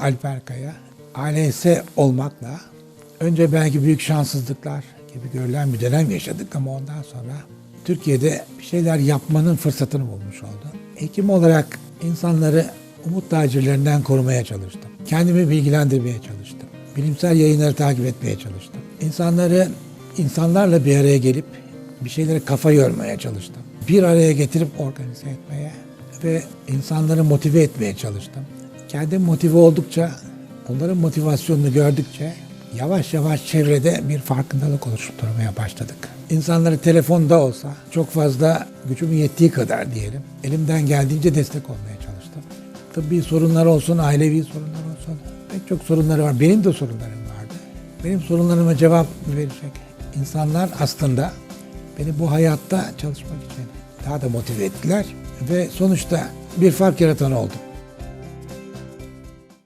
Alper Kaya, ALS olmakla önce belki büyük şanssızlıklar gibi görülen bir dönem yaşadık ama ondan sonra Türkiye'de bir şeyler yapmanın fırsatını bulmuş oldum. Hekim olarak insanları umut tacirlerinden korumaya çalıştım. Kendimi bilgilendirmeye çalıştım. Bilimsel yayınları takip etmeye çalıştım. İnsanları insanlarla bir araya gelip bir şeylere kafa yormaya çalıştım. Bir araya getirip organize etmeye ve insanları motive etmeye çalıştım. Kendim motive oldukça, onların motivasyonunu gördükçe yavaş yavaş çevrede bir farkındalık oluşturmaya başladık. İnsanları telefonda olsa çok fazla gücümün yettiği kadar diyelim. Elimden geldiğince destek olmaya çalıştım. Tıbbi sorunlar olsun, ailevi sorunlar olsun. Pek çok sorunları var. Benim de sorunlarım vardı. Benim sorunlarıma cevap verecek insanlar aslında beni bu hayatta çalışmak için daha da motive ettiler. Ve sonuçta bir fark yaratan oldum.